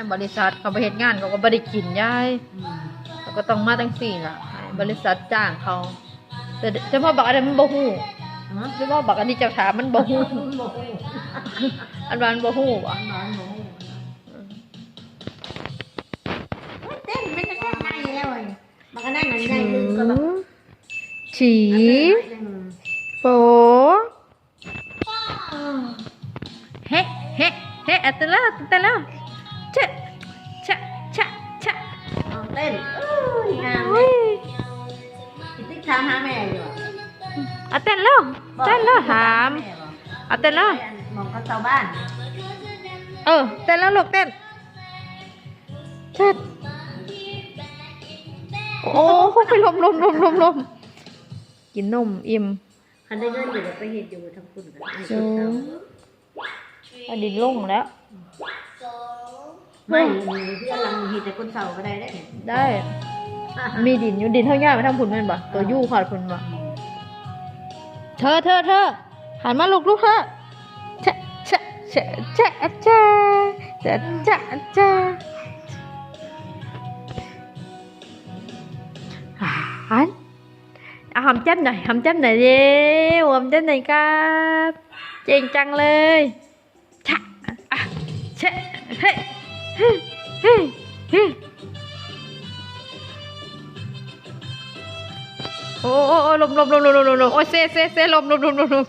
ในบริษัทเขาไปเฮ็ดงานเขาก็บ่ได้กินยายอืมเขาก็ต้องมาตั้งสี่ล่ะให้บริษัทจ้างเขาแต่เฉพาะบักอันนั้นมันบ่ฮู้ฮะเฉพาะบักอันที่เจ้าถามมันบ่ฮู้มันบ่ฮู้อันว่ามันบ่ฮู้บ่มันนอนบ่ฮู้โอ้ยเต้นมันจะแค่ไหนแล้วเว้ยมันก็นั่งนั่งนั่งลืมก็แบบฉีอันนั้นหน่อยหนึ่งโฟเฮ้เฮ้เฮ้อัตละอัตละ ชะชะชะชะเอาเต้นอู้ยงามเลโอ้ยยคิดติ๊กถามหาแม่อยู่อะเอาเต้นแล้วเต้นแล้วถามแม่บอกเอาเต้นแล้วไปอันมองเขาชาวบ้านเออเต้นแล้วลูกเต้นเต้นโอ้ไปลมลมลมลมลมกินนมอิ่มคันได้เงินอยู่ก็ไปเห็ดอยู่ทางคุณกันไอ้จูเจ้าอดินลงแล้ว ไม่มีเพื่อนหลังเห็ดแต่คนเสาก็ได้ได้เนี่ยได้มีดินอยู่ดินเท่าย่าไปทำผุนแม่นบ่ตัวยู่ขอดผุนบ่เธอเธอเธอหันมาลูกลูกเธอชะชะชะชะชะชะชะชะหันเอาหอมแจ้มหน่อยหอมแจ้มหน่อยเร็วหอมแจ้มหน่อยครับ เจ๋งจังเลยชะอะชะเฮ้เฮ้เฮ้เฮ้ โอ้ลมลมลมลมลมลมโอ้เซเซเซลมลมลมลมลม